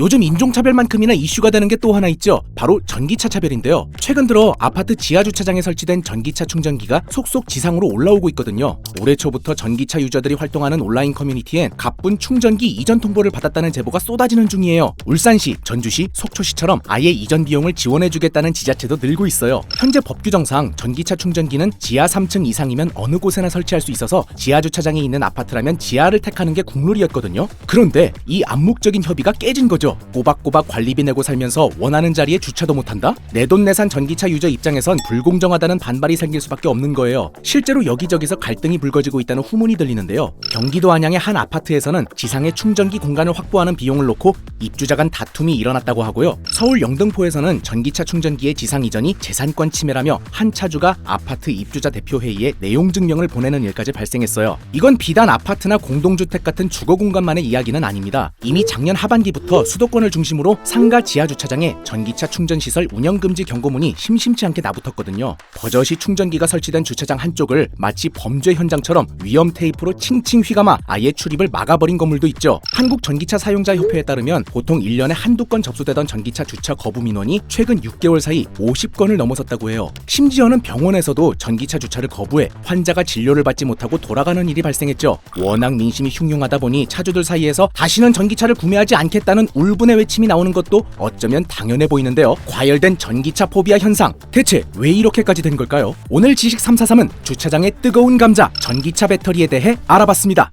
요즘 인종차별만큼이나 이슈가 되는 게 또 하나 있죠. 바로 전기차 차별인데요. 최근 들어 아파트 지하 주차장에 설치된 전기차 충전기가 속속 지상으로 올라오고 있거든요. 올해 초부터 전기차 유저들이 활동하는 온라인 커뮤니티엔 가쁜 충전기 이전 통보를 받았다는 제보가 쏟아지는 중이에요. 울산시, 전주시, 속초시처럼 아예 이전 비용을 지원해주겠다는 지자체도 늘고 있어요. 현재 법 규정상 전기차 충전기는 지하 3층 이상이면 어느 곳에나 설치할 수 있어서 지하 주차장에 있는 아파트라면 지하를 택하는 게 국룰이었거든요. 그런데 이 암묵적인 협의가 깨진 거죠. 꼬박꼬박 관리비 내고 살면서 원하는 자리에 주차도 못한다? 내돈내산 전기차 유저 입장에선 불공정하다는 반발이 생길 수밖에 없는 거예요. 실제로 여기저기서 갈등이 불거지고 있다는 후문이 들리는데요. 경기도 안양의 한 아파트에서는 지상에 충전기 공간을 확보하는 비용을 놓고 입주자 간 다툼이 일어났다고 하고요. 서울 영등포에서는 전기차 충전기의 지상 이전이 재산권 침해라며 한 차주가 아파트 입주자 대표 회의에 내용 증명을 보내는 일까지 발생했어요. 이건 비단 아파트나 공동주택 같은 주거 공간만의 이야기는 아닙니다. 이미 작년 하반기부터 수 도권을 중심으로 상가 지하 주차장에 전기차 충전 시설 운영 금지 경고문이 심심치 않게 나붙었거든요. 버젓이 충전기가 설치된 주차장 한쪽을 마치 범죄 현장처럼 위험 테이프로 칭칭 휘감아 아예 출입을 막아버린 건물도 있죠. 한국 전기차 사용자 협회에 따르면 보통 1년에 한두 건 접수되던 전기차 주차 거부 민원이 최근 6개월 사이 50건을 넘어섰다고 해요. 심지어는 병원에서도 전기차 주차를 거부해 환자가 진료를 받지 못하고 돌아가는 일이 발생했죠. 워낙 민심이 흉흉하다 보니 차주들 사이에서 다시는 전기차를 구매하지 않겠다는 울분의 외침이 나오는 것도 어쩌면 당연해 보이는데요. 과열된 전기차 포비아 현상. 대체 왜 이렇게까지 된 걸까요? 오늘 지식 343은 주차장의 뜨거운 감자, 전기차 배터리에 대해 알아봤습니다.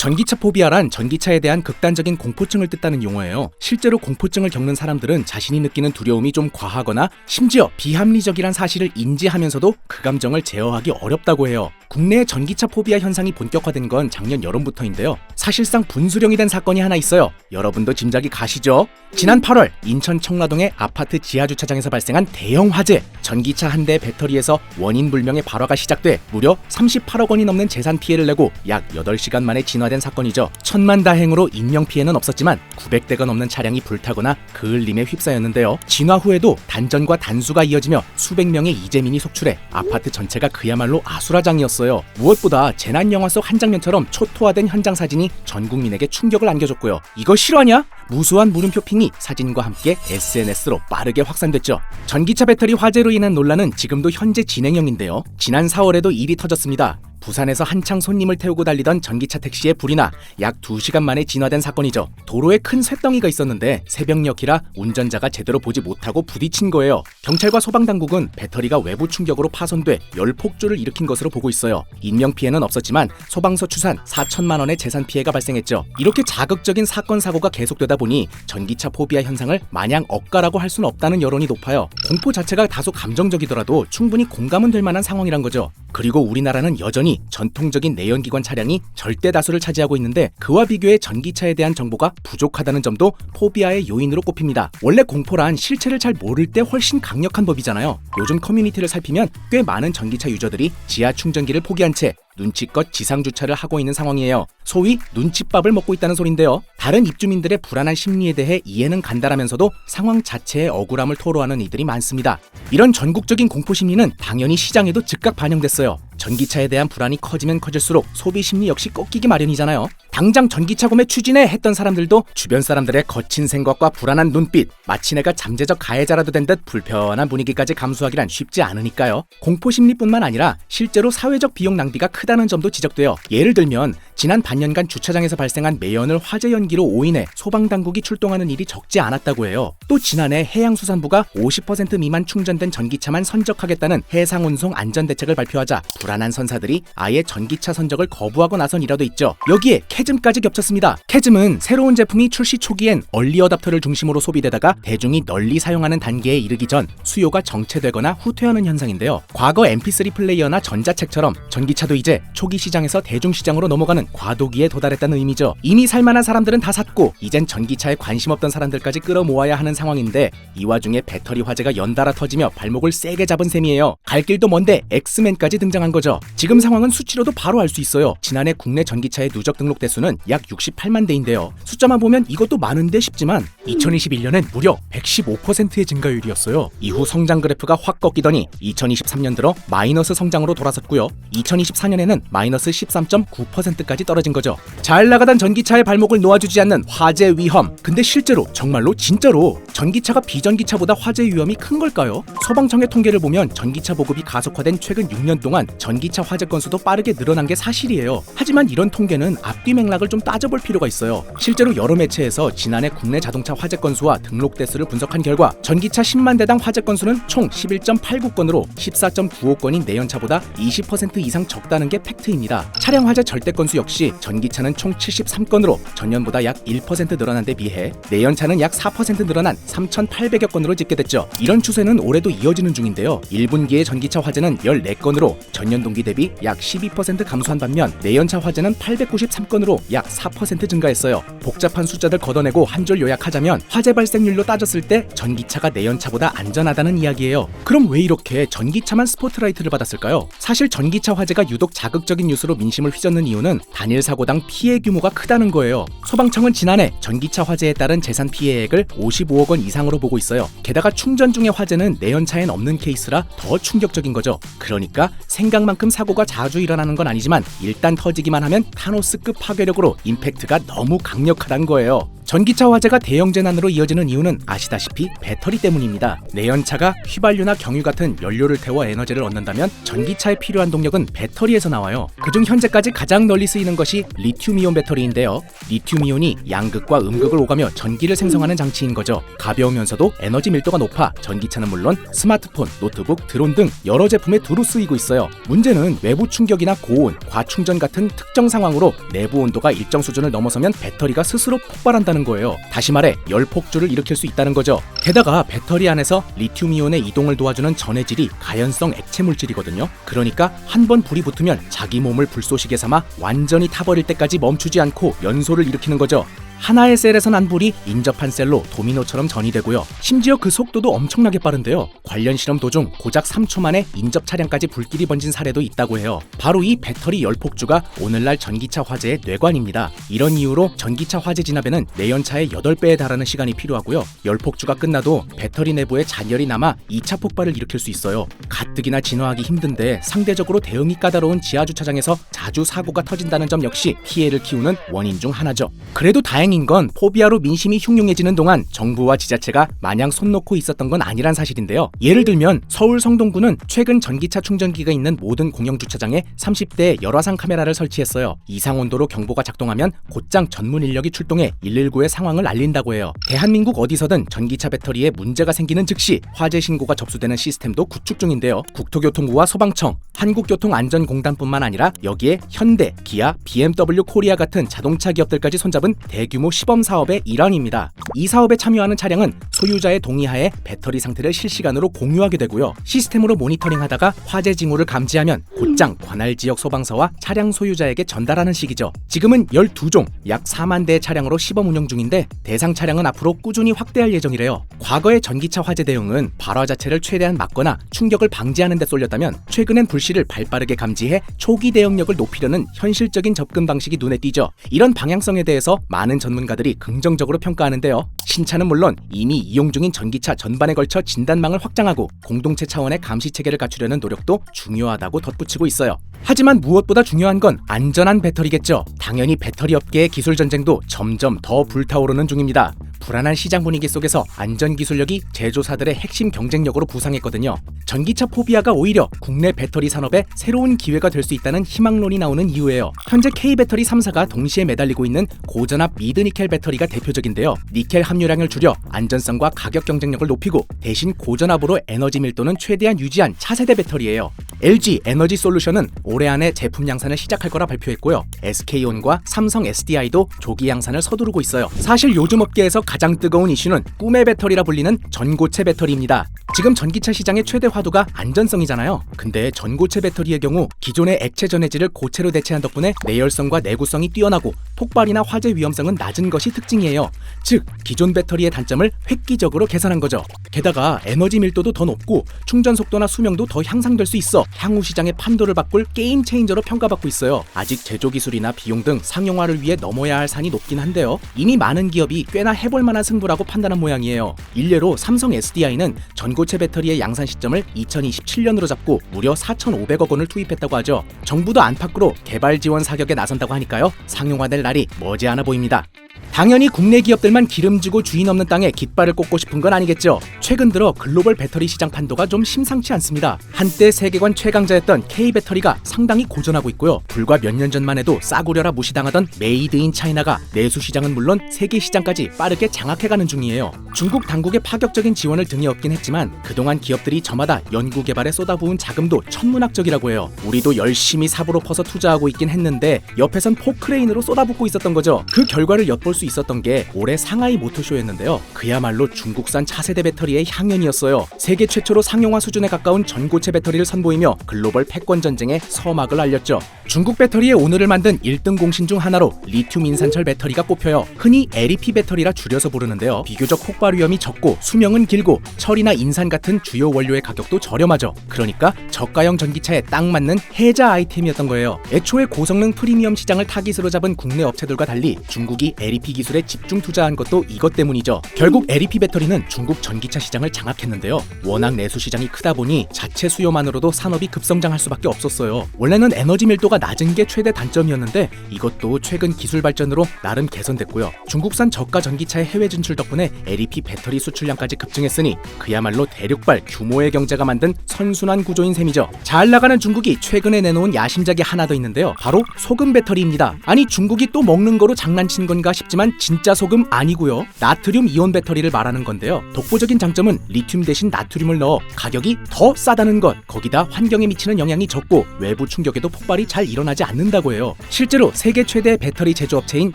전기차 포비아란 전기차에 대한 극단적인 공포증을 뜻하는 용어예요. 실제로 공포증을 겪는 사람들은 자신이 느끼는 두려움이 좀 과하거나 심지어 비합리적이란 사실을 인지하면서도 그 감정을 제어하기 어렵다고 해요. 국내의 전기차 포비아 현상이 본격화된 건 작년 여름부터인데요. 사실상 분수령이 된 사건이 하나 있어요. 여러분도 짐작이 가시죠? 지난 8월 인천 청라동의 아파트 지하 주차장에서 발생한 대형 화재. 전기차 한 대 배터리에서 원인 불명의 발화가 시작돼 무려 38억 원이 넘는 재산 피해를 내고 약 8시간 만에 진화 된 사건이죠. 천만 다행으로 인명 피해는 없었지만 900대가 넘는 차량이 불타거나 그을림에 휩싸였는데요. 진화 후에도 단전과 단수가 이어지며 수백 명의 이재민이 속출해 아파트 전체가 그야말로 아수라장이었어요. 무엇보다 재난 영화 속 한 장면처럼 초토화된 현장 사진이 전 국민에게 충격을 안겨줬고요. 이거 실화냐? 무수한 물음표 핑이 사진과 함께 SNS로 빠르게 확산됐죠. 전기차 배터리 화재로 인한 논란은 지금도 현재 진행형인데요. 지난 4월에도 일이 터졌습니다. 부산에서 한창 손님을 태우고 달리던 전기차 택시에 불이 나 약 2시간 만에 진화된 사건이죠. 도로에 큰 쇳덩이가 있었는데 새벽녘이라 운전자가 제대로 보지 못하고 부딪힌 거예요. 경찰과 소방당국은 배터리가 외부 충격으로 파손돼 열 폭주를 일으킨 것으로 보고 있어요. 인명 피해는 없었지만 소방서 추산 4천만 원의 재산 피해가 발생했죠. 이렇게 자극적인 사건 사고가 계속되다 보니 전기차 포비아 현상을 마냥 억까라고 할 수는 없다는 여론이 높아요. 공포 자체가 다소 감정적이더라도 충분히 공감은 될 만한 상황이란 거죠. 그리고 우리나라는 여전히 전통적인 내연기관 차량이 절대 다수를 차지하고 있는데 그와 비교해 전기차에 대한 정보가 부족하다는 점도 포비아의 요인으로 꼽힙니다. 원래 공포란 실체를 잘 모를 때 훨씬 강력한 법이잖아요. 요즘 커뮤니티를 살피면 꽤 많은 전기차 유저들이 지하 충전기를 포기한 채 눈치껏 지상 주차를 하고 있는 상황이에요. 소위 눈칫밥을 먹고 있다는 소린데요. 다른 입주민들의 불안한 심리에 대해 이해는 간단하면서도 상황 자체의 억울함을 토로하는 이들이 많습니다. 이런 전국적인 공포 심리는 당연히 시장에도 즉각 반영됐어요. 전기차에 대한 불안이 커지면 커질수록 소비 심리 역시 꺾이기 마련이잖아요. 당장 전기차 구매 추진해 했던 사람들도 주변 사람들의 거친 생각과 불안한 눈빛, 마치 내가 잠재적 가해자라도 된 듯 불편한 분위기까지 감수하기란 쉽지 않으니까요. 공포 심리뿐만 아니라 실제로 사회적 비용 낭비가 크다 는 점도 지적돼요. 예를 들면 지난 반년간 주차장에서 발생한 매연을 화재 연기로 오인해 소방당국이 출동하는 일이 적지 않았다고 해요. 또 지난해 해양수산부가 50% 미만 충전된 전기차만 선적하겠다는 해상운송 안전대책을 발표하자 불안한 선사들이 아예 전기차 선적을 거부하고 나선 일화도 있죠. 여기에 캐즘까지 겹쳤습니다. 캐즘은 새로운 제품이 출시 초기엔 얼리 어답터를 중심으로 소비되다가 대중이 널리 사용하는 단계에 이르기 전 수요가 정체되거나 후퇴하는 현상인데요. 과거 MP3 플레이어나 전자책처럼 전기차도 이제 초기 시장에서 대중 시장으로 넘어가는 과도기에 도달했다는 의미죠. 이미 살만한 사람들은 다 샀고 이젠 전기차에 관심 없던 사람들까지 끌어모아야 하는 상황인데 이 와중에 배터리 화재가 연달아 터지며 발목을 세게 잡은 셈이에요. 갈 길도 먼데 엑스맨까지 등장한 거죠. 지금 상황은 수치로도 바로 알 수 있어요. 지난해 국내 전기차의 누적 등록 대수는 약 68만 대인데요. 숫자만 보면 이것도 많은데 싶지만 2021년엔 무려 115%의 증가율이었어요. 이후 성장 그래프가 확 꺾이더니 2023년 들어 마이너스 성장으로 돌아섰고요. 2024년에 내내는 마이너스 13.9%까지 떨어진 거죠. 잘 나가던 전기차의 발목을 놓아주지 않는 화재 위험. 근데 실제로 정말로 진짜로 전기차가 비전기차보다 화재 위험이 큰 걸까요? 소방청의 통계를 보면 전기차 보급이 가속화된 최근 6년 동안 전기차 화재 건수도 빠르게 늘어난 게 사실이에요. 하지만 이런 통계는 앞뒤 맥락을 좀 따져볼 필요가 있어요. 실제로 여러 매체에서 지난해 국내 자동차 화재 건수와 등록 대수를 분석한 결과 전기차 10만 대당 화재 건수는 총 11.89건으로 14.95건인 내연차보다 20% 이상 적다는 게 팩트입니다. 차량 화재 절대 건수 역시 전기차는 총 73건으로 전년보다 약 1% 늘어난 데 비해 내연차는 약 4% 늘어난 3,800여 건으로 집계됐죠. 이런 추세는 올해도 이어지는 중인데요. 1분기의 전기차 화재는 14건으로 전년 동기 대비 약 12% 감소한 반면 내연차 화재는 893건으로 약 4% 증가했어요. 복잡한 숫자들 걷어내고 한 줄 요약하자면 화재 발생률로 따졌을 때 전기차가 내연차보다 안전하다는 이야기예요. 그럼 왜 이렇게 전기차만 스포트라이트를 받았을까요? 사실 전기차 화재가 유독 자극적인 뉴스로 민심을 휘젓는 이유는 단일 사고당 피해 규모가 크다는 거예요. 소방청은 지난해 전기차 화재에 따른 재산 피해액을 55억 원 이상으로 보고 있어요. 게다가 충전 중의 화재는 내연차엔 없는 케이스라 더 충격적인 거죠. 그러니까 생각만큼 사고가 자주 일어나는 건 아니지만 일단 터지기만 하면 타노스급 파괴력으로 임팩트가 너무 강력하다는 거예요. 전기차 화재가 대형 재난으로 이어지는 이유는 아시다시피 배터리 때문입니다. 내연차가 휘발유나 경유 같은 연료를 태워 에너지를 얻는다면 전기차에 필요한 동력은 배터리에서 나와요. 그중 현재까지 가장 널리 쓰이는 것이 리튬이온 배터리인데요. 리튬이온이 양극과 음극을 오가며 전기를 생성하는 장치인 거죠. 가벼우면서도 에너지 밀도가 높아 전기차는 물론 스마트폰, 노트북, 드론 등 여러 제품에 두루 쓰이고 있어요. 문제는 외부 충격이나 고온, 과충전 같은 특정 상황으로 내부 온도가 일정 수준을 넘어서면 배터리가 스스로 폭발한다는 거예요. 다시 말해 열 폭주를 일으킬 수 있다는 거죠. 게다가 배터리 안에서 리튬이온의 이동을 도와주는 전해질이 가연성 액체 물질이거든요. 그러니까 한 번 불이 붙으면 자기 몸을 불쏘시개 삼아 완전히 타버릴 때까지 멈추지 않고 연소를 일으키는 거죠. 하나의 셀에서 난 불이 인접한 셀로 도미노처럼 전이 되고요. 심지어 그 속도도 엄청나게 빠른데요. 관련 실험 도중 고작 3초 만에 인접 차량까지 불길이 번진 사례도 있다고 해요. 바로 이 배터리 열폭주가 오늘날 전기차 화재의 뇌관입니다. 이런 이유로 전기차 화재 진압에는 내연차의 8배에 달하는 시간이 필요하고요. 열폭주가 끝나도 배터리 내부에 잔열이 남아 2차 폭발을 일으킬 수 있어요. 가뜩이나 진화하기 힘든데 상대적으로 대응이 까다로운 지하 주차장에서 자주 사고가 터진다는 점 역시 피해를 키우는 원인 중 하나죠. 그래도 다행 인 건 포비아로 민심이 흉흉해지는 동안 정부와 지자체가 마냥 손 놓고 있었던 건 아니란 사실인데요. 예를 들면 서울 성동구는 최근 전기차 충전기가 있는 모든 공영 주차장에 30대 열화상 카메라를 설치했어요. 이상 온도로 경보가 작동하면 곧장 전문 인력이 출동해 119의 상황을 알린다고 해요. 대한민국 어디서든 전기차 배터리에 문제가 생기는 즉시 화재 신고가 접수되는 시스템도 구축 중인데요. 국토교통부와 소방청, 한국교통안전공단뿐만 아니라 여기에 현대, 기아, BMW 코리아 같은 자동차 기업들까지 손잡은 대규모 시범 사업의 일환입니다. 이 사업에 참여하는 차량은 소유자의 동의하에 배터리 상태를 실시간으로 공유하게 되고요. 시스템으로 모니터링하다가 화재 징후를 감지하면 곧장 관할 지역 소방서와 차량 소유자에게 전달하는 식이죠. 지금은 12종, 약 4만 대의 차량으로 시범 운영 중인데 대상 차량은 앞으로 꾸준히 확대할 예정이래요. 과거의 전기차 화재 대응은 발화 자체를 최대한 막거나 충격을 방지하는 데 쏠렸다면 최근엔 불씨를 발빠르게 감지해 초기 대응력을 높이려는 현실적인 접근 방식이 눈에 띄죠. 이런 방향성에 대해서 많은 전 문가들이 긍정적으로 평가하는데요. 신차는 물론 이미 이용 중인 전기차 전반에 걸쳐 진단망을 확장하고 공동체 차원의 감시 체계를 갖추려는 노력도 중요하다고 덧붙이고 있어요. 하지만 무엇보다 중요한 건 안전한 배터리겠죠. 당연히 배터리 업계의 기술 전쟁도 점점 더 불타오르는 중입니다. 불안한 시장 분위기 속에서 안전 기술력이 제조사들의 핵심 경쟁력으로 부상했거든요. 전기차 포비아가 오히려 국내 배터리 산업에 새로운 기회가 될 수 있다는 희망론이 나오는 이유예요. 현재 K 배터리 3사가 동시에 매달리고 있는 고전압 미드 니켈 배터리가 대표적인데요. 니켈 함유량을 줄여 안전성과 가격 경쟁력을 높이고 대신 고전압으로 에너지 밀도는 최대한 유지한 차세대 배터리예요. LG 에너지 솔루션은 올해 안에 제품 양산을 시작할 거라 발표했고요. SK온과 삼성 SDI도 조기 양산을 서두르고 있어요. 사실 요즘 업계에서 가장 뜨거운 이슈는 꿈의 배터리라 불리는 전고체 배터리입니다. 지금 전기차 시장의 최대 화두가 안전성이잖아요. 근데 전고체 배터리의 경우 기존의 액체 전해질을 고체로 대체한 덕분에 내열성과 내구성이 뛰어나고 폭발이나 화재 위험성은 낮은 것이 특징이에요. 즉, 기존 배터리의 단점을 획기적으로 개선한 거죠. 게다가 에너지 밀도도 더 높고 충전 속도나 수명도 더 향상될 수 있어 향후 시장의 판도를 바꿀 게임 체인저로 평가받고 있어요. 아직 제조 기술이나 비용 등 상용화를 위해 넘어야 할 산이 높긴 한데요. 이미 많은 기업이 꽤나 해볼 만한 승부라고 판단한 모양이에요. 일례로 삼성 SDI는 전고체 배터리의 양산 시점을 2027년으로 잡고 무려 4,500억 원을 투입했다고 하죠. 정부도 안팎으로 개발 지원 사격에 나선다고 하니까요. 상용화될 날이 머지않아 보입니다. 당연히 국내 기업들만 기름지고 주인 없는 땅에 깃발을 꽂고 싶은 건 아니겠죠. 최근 들어 글로벌 배터리 시장 판도가 좀 심상치 않습니다. 한때 세계관 최강자였던 K 배터리가 상당히 고전하고 있고요. 불과 몇 년 전만 해도 싸구려라 무시당하던 메이드 인 차이나가 내수 시장은 물론 세계 시장까지 빠르게 장악해가는 중이에요. 중국 당국의 파격적인 지원을 등에 업긴 했지만 그동안 기업들이 저마다 연구 개발에 쏟아부은 자금도 천문학적이라고 해요. 우리도 열심히 삽으로 퍼서 투자하고 있긴 했는데 옆에선 포크레인으로 쏟아붓고 있었던 거죠. 그 결과를 엿볼 수 있었던 게 올해 상하이 모터쇼였는데요. 그야말로 중국산 차세대 배터리의 향연이었어요. 세계 최초로 상용화 수준에 가까운 전고체 배터리를 선보이며 글로벌 패권 전쟁의 서막을 알렸죠. 중국 배터리의 오늘을 만든 1등 공신 중 하나로 리튬 인산철 배터리가 꼽혀요. 흔히 LEP 배터리라 줄여서 부르는데요. 비교적 폭발 위험이 적고 수명은 길고 철이나 인산 같은 주요 원료의 가격도 저렴하죠. 그러니까 저가형 전기차에 딱 맞는 해자 아이템이었던 거예요. 애초에 고성능 프리미엄 시장을 타깃으로 잡은 국내 업체들과 달리 중국이 LEP 기술에 집중 투자한 것도 이것 때문이죠. 결국 LEP 배터리는 중국 전기차 시장을 장악했는데요. 워낙 내수 시장이 크다 보니 자체 수요만으로도 산업이 급성장할 수밖에 없었어요. 원래는 에너지 밀도가 낮은 게 최대 단점이었는데 이것도 최근 기술 발전으로 나름 개선됐고요. 중국산 저가 전기차의 해외 진출 덕분에 LEP 배터리 수출량까지 급증했으니 그야말로 대륙발 규모의 경제가 만든 선순환 구조인 셈이죠. 잘 나가는 중국이 최근에 내놓은 야심작이 하나 더 있는데요. 바로 소금 배터리입니다. 아니 중국이 또 먹는 거로 장난친 건가 싶지만 진짜 소금 아니고요. 나트륨 이온 배터리를 말하는 건데요. 독보적인 장점은 리튬 대신 나트륨을 넣어 가격이 더 싸다는 것. 거기다 환경에 미치는 영향이 적고 외부 충격에도 폭발이 잘 일어나지 않는다고 해요. 실제로 세계 최대 배터리 제조업체인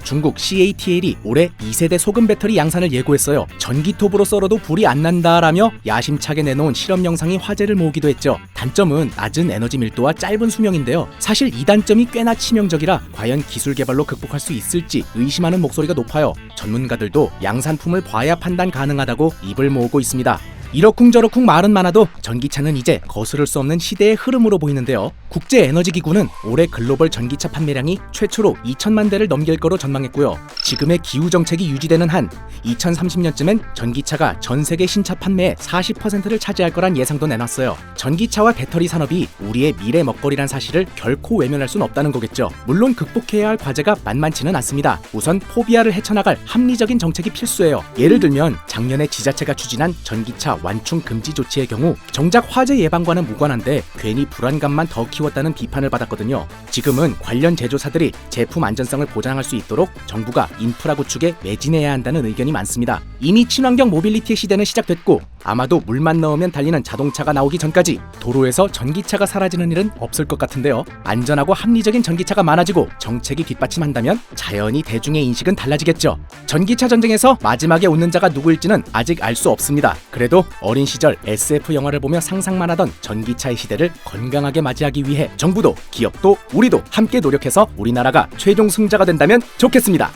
중국 CATL이 올해 2세대 소금 배터리 양산을 예고했어요. 전기톱으로 썰어도 불이 안 난다라며 야심차게 내놓은 실험 영상이 화제를 모으기도 했죠. 단점은 낮은 에너지 밀도와 짧은 수명인데요. 사실 이 단점이 꽤나 치명적이라 과연 기술 개발로 극복할 수 있을지 의심하는 목소리 가 높아요. 전문가들도 양산품을 봐야 판단 가능하다고 입을 모으고 있습니다. 이러쿵저러쿵 말은 많아도 전기차는 이제 거스를 수 없는 시대의 흐름으로 보이는데요. 국제에너지기구는 올해 글로벌 전기차 판매량이 최초로 2천만 대를 넘길 거로 전망했고요. 지금의 기후 정책이 유지되는 한 2030년쯤엔 전기차가 전 세계 신차 판매의 40%를 차지할 거란 예상도 내놨어요. 전기차와 배터리 산업이 우리의 미래 먹거리란 사실을 결코 외면할 순 없다는 거겠죠. 물론 극복해야 할 과제가 만만치는 않습니다. 우선 포비아를 헤쳐나갈 합리적인 정책이 필수예요. 예를 들면 작년에 지자체가 추진한 전기차 완충 금지 조치의 경우 정작 화재 예방과는 무관한데 괜히 불안감만 더 키웠다는 비판을 받았거든요. 지금은 관련 제조사들이 제품 안전성을 보장할 수 있도록 정부가 인프라 구축에 매진해야 한다는 의견이 많습니다. 이미 친환경 모빌리티의 시대는 시작됐고 아마도 물만 넣으면 달리는 자동차가 나오기 전까지 도로에서 전기차가 사라지는 일은 없을 것 같은데요. 안전하고 합리적인 전기차가 많아지고 정책이 뒷받침한다면 자연히 대중의 인식은 달라지겠죠. 전기차 전쟁에서 마지막에 웃는 자가 누구일지는 아직 알 수 없습니다. 그래도 어린 시절 SF 영화를 보며 상상만 하던 전기차의 시대를 건강하게 맞이하기 위해 정부도 기업도 우리도 함께 노력해서 우리나라가 최종 승자가 된다면 좋겠습니다.